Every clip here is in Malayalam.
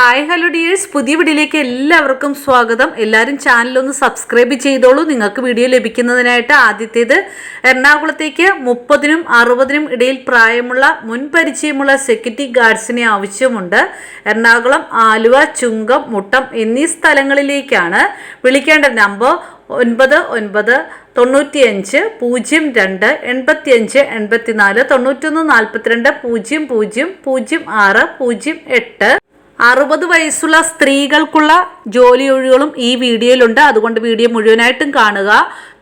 ഹായ് ഹലോ ഡിയേഴ്സ് പുതിയ വീഡിയോയിലേക്ക് എല്ലാവർക്കും സ്വാഗതം. എല്ലാവരും ചാനലൊന്ന് സബ്സ്ക്രൈബ് ചെയ്തോളൂ. നിങ്ങൾക്ക് വീഡിയോ ലഭിക്കുന്നതിനായിട്ട് ആദ്യത്തേത് എറണാകുളത്തേക്ക് മുപ്പതിനും അറുപതിനും ഇടയിൽ പ്രായമുള്ള മുൻപരിചയമുള്ള സെക്യൂരിറ്റി ഗാർഡ്സിനെ ആവശ്യമുണ്ട്. എറണാകുളം ആലുവ ചുങ്കം മുട്ടം എന്നീ സ്ഥലങ്ങളിലേക്കാണ് വിളിക്കേണ്ട നമ്പർ ഒൻപത് ഒൻപത് തൊണ്ണൂറ്റിയഞ്ച് പൂജ്യം രണ്ട് എൺപത്തിയഞ്ച് എൺപത്തിനാല് തൊണ്ണൂറ്റൊന്ന് നാൽപ്പത്തിരണ്ട് പൂജ്യം പൂജ്യം പൂജ്യം ആറ് പൂജ്യം എട്ട്. അറുപത് വയസ്സുള്ള സ്ത്രീകൾക്കുള്ള ജോലി ഒഴികളും ഈ വീഡിയോയിലുണ്ട്. അതുകൊണ്ട് വീഡിയോ മുഴുവനായിട്ടും കാണുക.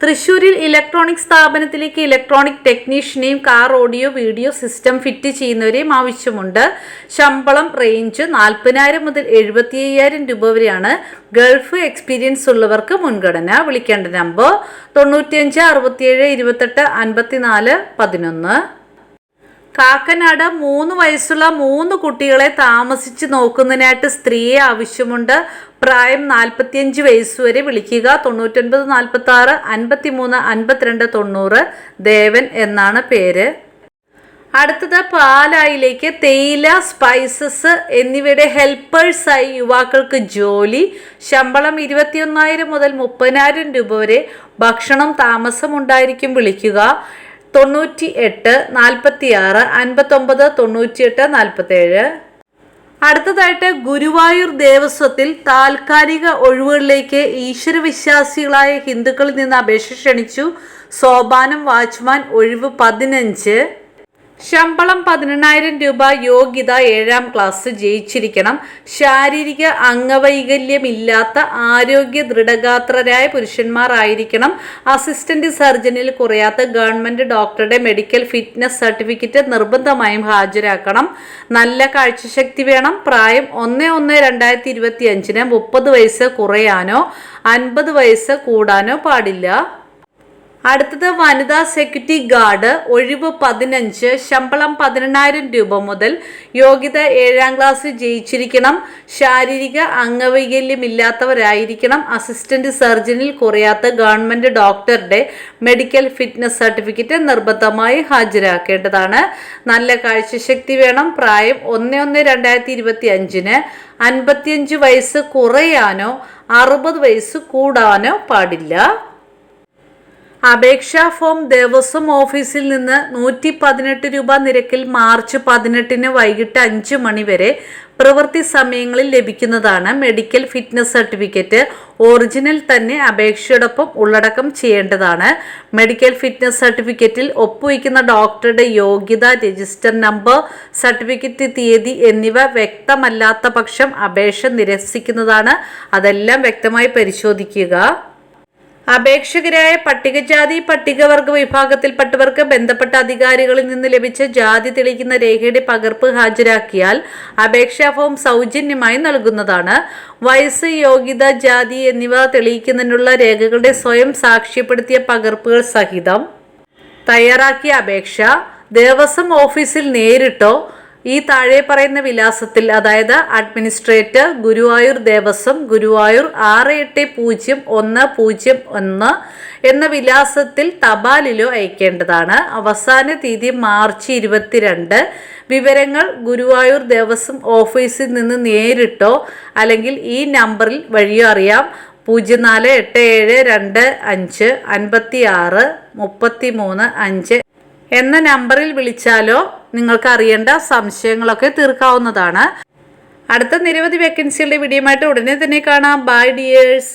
തൃശ്ശൂരിൽ ഇലക്ട്രോണിക് സ്ഥാപനത്തിലേക്ക് electronic ടെക്നീഷ്യനെയും car audio video system fit ചെയ്യുന്നവരെയും ആവശ്യമുണ്ട്. ശമ്പളം റേഞ്ച് നാൽപ്പതിനായിരം മുതൽ എഴുപത്തി അയ്യായിരം രൂപ വരെയാണ്. ഗൾഫ് എക്സ്പീരിയൻസ് ഉള്ളവർക്ക് മുൻഗണന. വിളിക്കേണ്ട നമ്പർ തൊണ്ണൂറ്റിയഞ്ച് അറുപത്തിയേഴ് ഇരുപത്തെട്ട് അൻപത്തിനാല് പതിനൊന്ന്. കാക്കനാട് മൂന്ന് വയസ്സുള്ള മൂന്ന് കുട്ടികളെ താമസിച്ച് നോക്കുന്നതിനായിട്ട് സ്ത്രീയെ ആവശ്യമുണ്ട്. പ്രായം നാൽപ്പത്തിയഞ്ച് വയസ്സ് വരെ വിളിക്കുക. തൊണ്ണൂറ്റൊൻപത് നാൽപ്പത്തി ആറ് അൻപത്തി മൂന്ന് അൻപത്തിരണ്ട് തൊണ്ണൂറ്. ദേവൻ എന്നാണ് പേര്. അടുത്തത് പാലായിലേക്ക്. തേയില സ്പൈസസ് എന്നിവയുടെ ഹെൽപ്പേഴ്സായി യുവാക്കൾക്ക് ജോലി. ശമ്പളം ഇരുപത്തിയൊന്നായിരം മുതൽ മുപ്പതിനായിരം രൂപ വരെ ഭക്ഷണം താമസം ഉണ്ടായിരിക്കും വിളിക്കുക. തൊണ്ണൂറ്റി എട്ട് നാൽപ്പത്തി ആറ് അൻപത്തൊമ്പത് തൊണ്ണൂറ്റിയെട്ട് നാൽപ്പത്തേഴ്. അടുത്തതായിട്ട് ഗുരുവായൂർ ദേവസ്വത്തിൽ താൽക്കാലിക ഒഴിവുകളിലേക്ക് ഈശ്വരവിശ്വാസികളായ ഹിന്ദുക്കളിൽ നിന്ന് അപേക്ഷ ക്ഷണിച്ചു. സോപാനം വാച്ച്മാൻ ഒഴിവ് പതിനഞ്ച്. ശമ്പളം പതിനെണ്ണായിരം രൂപ യോഗ്യത ഏഴാം ക്ലാസ് ജയിച്ചിരിക്കണം. ശാരീരിക അംഗവൈകല്യമില്ലാത്ത ആരോഗ്യ ദൃഢഗാത്രരായ പുരുഷന്മാരായിരിക്കണം അസിസ്റ്റന്റ് സർജനിൽ കുറയാത്ത ഗവൺമെന്റ് ഡോക്ടറുടെ മെഡിക്കൽ ഫിറ്റ്നസ് സർട്ടിഫിക്കറ്റ് നിർബന്ധമായും ഹാജരാക്കണം. നല്ല കാഴ്ചശക്തി വേണം. പ്രായം ഒന്ന് ഒന്ന് രണ്ടായിരത്തി ഇരുപത്തി അഞ്ചിന് മുപ്പത് വയസ്സ് കുറയാനോ അൻപത് വയസ്സ് കൂടാനോ പാടില്ല. അടുത്തത് വനിതാ സെക്യൂരിറ്റി ഗാർഡ് ഒഴിവ് പതിനഞ്ച് ശമ്പളം പതിനെണ്ണായിരം രൂപ മുതൽ യോഗ്യത ഏഴാം ക്ലാസ് ജയിച്ചിരിക്കണം. ശാരീരിക അംഗവൈകല്യമില്ലാത്തവരായിരിക്കണം. അസിസ്റ്റന്റ് സർജനിൽ കുറയാത്ത ഗവൺമെന്റ് ഡോക്ടറുടെ മെഡിക്കൽ ഫിറ്റ്നസ് സർട്ടിഫിക്കറ്റ് നിർബന്ധമായി ഹാജരാക്കേണ്ടതാണ്. നല്ല കാഴ്ചശക്തി വേണം. പ്രായം ഒന്ന് ഒന്ന് രണ്ടായിരത്തി ഇരുപത്തി അഞ്ചിന് അൻപത്തിയഞ്ച് വയസ്സ് കുറയാനോ അറുപത് വയസ്സ് കൂടാനോ പാടില്ല. അപേക്ഷാ ഫോം ദേവസ്വം ഓഫീസിൽ നിന്ന് നൂറ്റി പതിനെട്ട് രൂപ നിരക്കിൽ മാർച്ച് പതിനെട്ടിന് വൈകിട്ട് അഞ്ച് മണി വരെ പ്രവൃത്തി സമയങ്ങളിൽ ലഭിക്കുന്നതാണ് മെഡിക്കൽ ഫിറ്റ്നസ് സർട്ടിഫിക്കറ്റ്. ഒറിജിനൽ തന്നെ അപേക്ഷയോടൊപ്പം ഉള്ളടക്കം ചെയ്യേണ്ടതാണ്. മെഡിക്കൽ ഫിറ്റ്നസ് സർട്ടിഫിക്കറ്റിൽ ഒപ്പുവയ്ക്കുന്ന ഡോക്ടറുടെ യോഗ്യത രജിസ്റ്റർ നമ്പർ സർട്ടിഫിക്കറ്റ് തീയതി എന്നിവ വ്യക്തമല്ലാത്ത പക്ഷം അപേക്ഷ നിരസിക്കുന്നതാണ്. അതെല്ലാം വ്യക്തമായി പരിശോധിക്കുക. അപേക്ഷകരായ പട്ടികജാതി പട്ടികവർഗ വിഭാഗത്തിൽപ്പെട്ടവർക്ക് ബന്ധപ്പെട്ട അധികാരികളിൽ നിന്ന് ലഭിച്ച ജാതി തെളിയിക്കുന്ന രേഖയുടെ പകർപ്പ് ഹാജരാക്കിയാൽ അപേക്ഷാ ഫോം സൗജന്യമായി നൽകുന്നതാണ്. വയസ്സ് യോഗ്യത ജാതി എന്നിവ തെളിയിക്കുന്നതിനുള്ള രേഖകളുടെ സ്വയം സാക്ഷ്യപ്പെടുത്തിയ പകർപ്പുകൾ സഹിതം തയ്യാറാക്കിയ അപേക്ഷ ദേവസ്വം ഓഫീസിൽ നേരിട്ടോ ഈ താഴെ പറയുന്ന വിലാസത്തിൽ അതായത് അഡ്മിനിസ്ട്രേറ്റർ ഗുരുവായൂർ ദേവസ്വം ഗുരുവായൂർ ആറ് എട്ട് പൂജ്യം ഒന്ന് പൂജ്യം ഒന്ന് എന്ന വിലാസത്തിൽ തപാലിലോ അയക്കേണ്ടതാണ്. അവസാന തീയതി മാർച്ച് ഇരുപത്തിരണ്ട്. വിവരങ്ങൾ ഗുരുവായൂർ ദേവസ്വം ഓഫീസിൽ നിന്ന് നേരിട്ടോ അല്ലെങ്കിൽ ഈ നമ്പറിൽ വഴിയോ അറിയാം. പൂജ്യം നാല് എട്ട് ഏഴ് രണ്ട് അഞ്ച് അൻപത്തി ആറ് മുപ്പത്തി മൂന്ന് അഞ്ച് എന്ന നമ്പറിൽ വിളിച്ചാലോ നിങ്ങൾക്ക് അറിയേണ്ട സംശയങ്ങളൊക്കെ തീർക്കാവുന്നതാണ്. അടുത്ത നിരവധി വേക്കൻസികളുടെ വീഡിയോയുമായിട്ട് ഉടനെ തന്നെ കാണാം. By dears